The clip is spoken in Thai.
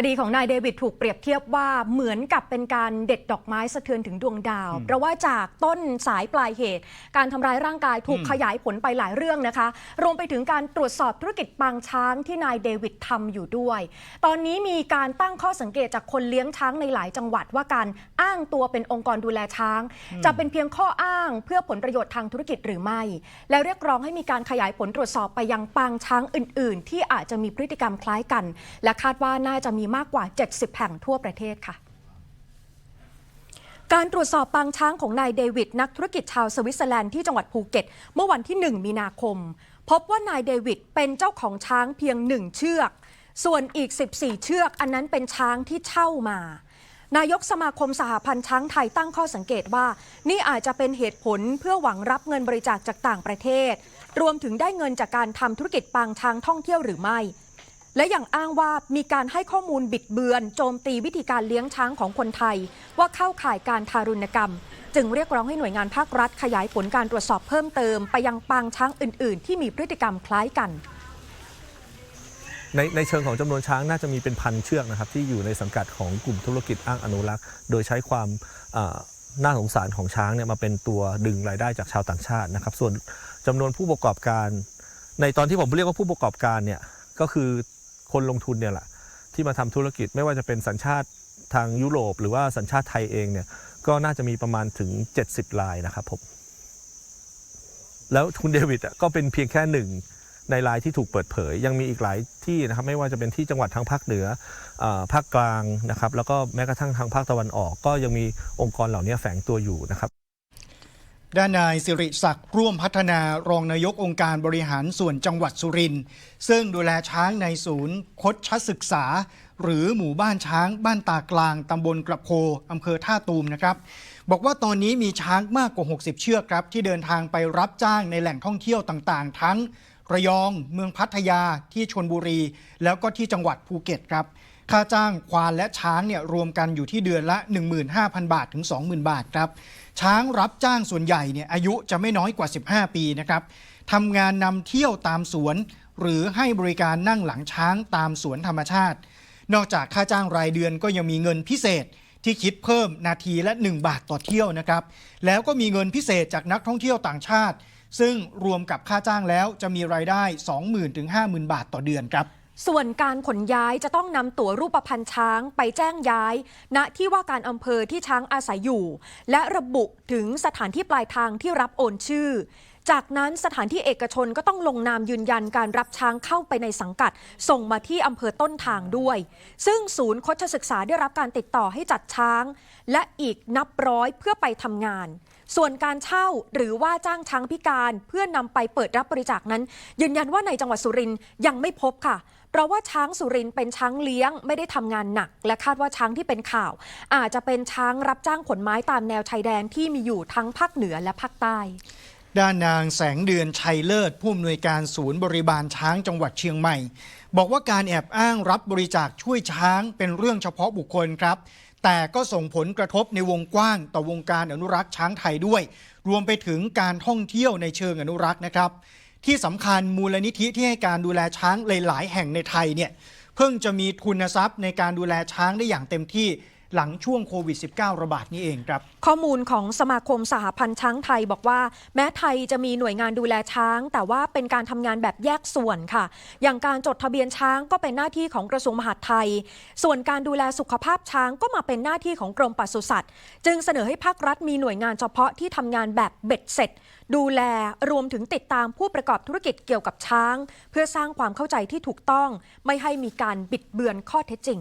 คดีของนายเดวิดถูกเปรียบเทียบว่าเหมือนกับเป็นการเด็ดดอกไม้สะเทือนถึงดวงดาว เพราะว่าจากต้นสายปลายเหตุ การทำร้ายร่างกายถูกขยายผลไปหลายเรื่องนะคะ รวมไปถึงการตรวจสอบธุรกิจปางช้างที่นายเดวิดทำอยู่ด้วย ตอนนี้มีการตั้งข้อสังเกตจากคนเลี้ยงช้างในหลายจังหวัดว่าการอ้างตัวเป็นองค์กรดูแลช้าง จะเป็นเพียงข้ออ้างเพื่อผลประโยชน์ทางธุรกิจหรือไม่ แล้วเรียกร้องให้มีการขยายผลตรวจสอบไปยังปางช้างอื่น ๆ ที่อาจจะมีพฤติกรรมคล้ายกัน และคาดว่าน่าจะมีมากกว่า 70 แห่งทั่วประเทศค่ะ การตรวจสอบปางช้างของนายเดวิดนักธุรกิจชาวสวิตเซอร์แลนด์ที่จังหวัดภูเก็ต เมื่อวันที่ 1 มีนาคม พบว่านายเดวิดเป็นเจ้าของช้างเพียงหนึ่งเชือก ส่วนอีก 14 เชือกอันนั้นเป็นช้างที่เช่ามานายกสมาคมสหพันธ์ช้างไทยตั้งข้อสังเกตว่า นี่อาจจะเป็นเหตุผลเพื่อหวังรับเงินบริจาคจากต่างประเทศ รวมถึงได้เงินจากการทำธุรกิจปางช้างท่องเที่ยวหรือไม่ และอย่างอ้างว่ามีการให้ข้อมูลบิดเบือน โจมตีวิธีการเลี้ยงช้างของคนไทย ว่าเข้าข่ายการทารุณกรรม จึงเรียกร้องให้หน่วยงานภาครัฐ ขยายผลการตรวจสอบเพิ่มเติม ไปยังปางช้างอื่น ๆ ที่มีพฤติกรรมคล้ายกัน ในในเชิงของจำนวนช้างน่าจะมีเป็นพันเชือกนะครับ ที่อยู่ในสังกัดของกลุ่มธุรกิจอ้างอนุรักษ์ โดยใช้ความอ่าน่าสงสารของช้างเนี่ยมาเป็นตัวดึงรายได้จากชาวต่างชาตินะครับ ส่วนจำนวนผู้ประกอบการ ในตอนที่ผมเรียกว่าผู้ประกอบการเนี่ยก็คือ คนลงทุนเนี่ยแหละที่มาทำธุรกิจไม่ว่าจะเป็นสัญชาติทางยุโรป หรือว่าสัญชาติไทยเองเนี่ยก็น่าจะมีประมาณถึง 70รายนะครับผมแล้วคุณเดวิดก็เป็นเพียงแค่หนึ่งในรายที่ถูกเปิดเผย ยังมีอีกหลายที่นะครับไม่ว่าจะเป็นที่จังหวัดทางภาคเหนืออภาคกลางนะครับแล้วก็แม้กระทั่งทางภาคตะวันออก ก็ยังมีองค์กรเหล่านี้แฝงตัวอยู่นะครับ ด้านนายสิริศักดิ์ร่วมพัฒนารองนายกองค์การบริหารส่วนจังหวัดสุรินทร์ซึ่งดูแลช้างในศูนย์คดชศึกษา หรือหมู่บ้านช้างบ้านตากลางตำบลกระโพอำเภอท่าตูมนะครับ บอกว่าตอนนี้มีช้างมากกว่า 60 เชือกครับ ที่เดินทางไปรับจ้างในแหล่งท่องเที่ยวต่างๆ ทั้ง ระยอง เมืองพัทยาที่ชนบุรี แล้วก็ที่จังหวัดภูเก็ตครับ ค่าจ้างควานและช้างเนี่ยรวมกันอยู่ที่เดือนละ 15,000 บาทถึง 20,000 บาทครับ ช้างรับจ้างส่วนใหญ่เนี่ยอายุจะไม่น้อยกว่า 15 ปีนะครับทำงานนำเที่ยวตามสวน หรือให้บริการนั่งหลังช้างตามสวนธรรมชาติ นอกจากค่าจ้างรายเดือนก็ยังมีเงินพิเศษที่คิดเพิ่มนาทีละ 1 บาทต่อเที่ยวนะครับ แล้วก็มีเงินพิเศษจากนักท่องเที่ยวต่างชาติ ซึ่งรวมกับค่าจ้างแล้วจะมีรายได้ 20,000ถึง50,000 บาทต่อเดือนครับ ส่วนการขนย้ายจะต้องนำตั๋วรูปพันธ์ช้างไปแจ้งย้าย ณที่ว่าการอำเภอที่ช้างอาศัยอยู่ และระบุถึงสถานที่ปลายทางที่รับโอนชื่อ จากนั้นสถานที่เอกชนก็ต้องลงนามยืนยันการรับช้างเข้าไปในสังกัด ส่งมาที่อำเภอต้นทางด้วย ซึ่งศูนย์คชศึกษาได้รับการติดต่อให้จัดช้าง และอีกนับร้อยเพื่อไปทำงานส่วนการเช่าหรือว่าจ้างช้างพิการเพื่อนำไปเปิดรับบริจาคนั้น ยืนยันว่าในจังหวัดสุรินทร์ยังไม่พบค่ะ เพราะว่าช้างสุรินเป็นช้างเลี้ยงไม่ได้ทำงานหนัก และคาดว่าช้างที่เป็นข่าว อาจจะเป็นช้างรับจ้างขนไม้ตามแนวชายแดนที่มีอยู่ทั้งภาคเหนือและภาคใต้ด้านนางแสงเดือนชัยเลิศ ผู้อำนวยการศูนย์บริบาลช้างจังหวัดเชียงใหม่ บอกว่าการแอบอ้างรับบริจาคช่วยช้างเป็นเรื่องเฉพาะบุคคลครับ แต่ก็ส่งผลกระทบในวงกว้าง ต่อวงการอนุรักษ์ช้างไทยด้วย รวมไปถึงการท่องเที่ยวในเชิงอนุรักษ์นะครับ ที่สำคัญมูลนิธิที่ให้การดูแลช้างหลาย ๆ แห่งในไทยเนี่ยเพิ่งจะมีทุนทรัพย์ในการดูแลช้างได้อย่างเต็มที่ หลังช่วงโควิด -19 ระบาดนี้เองครับ ข้อมูลของสมาคมสหพันธ์ช้างไทยบอกว่า แม้ไทยจะมีหน่วยงานดูแลช้าง แต่ว่าเป็นการทำงานแบบแยกส่วนค่ะ อย่างการจดทะเบียนช้างก็เป็นหน้าที่ของกระทรวงมหาดไทย ส่วนการดูแลสุขภาพช้างก็มาเป็นหน้าที่ของกรมปศุสัตว์ จึงเสนอให้ภาครัฐมีหน่วยงานเฉพาะที่ทำงานแบบเบ็ดเสร็จ ดูแลรวมถึงติดตามผู้ประกอบธุรกิจเกี่ยวกับช้าง เพื่อสร้างความเข้าใจที่ถูกต้อง ไม่ให้มีการบิดเบือนข้อเท็จจริง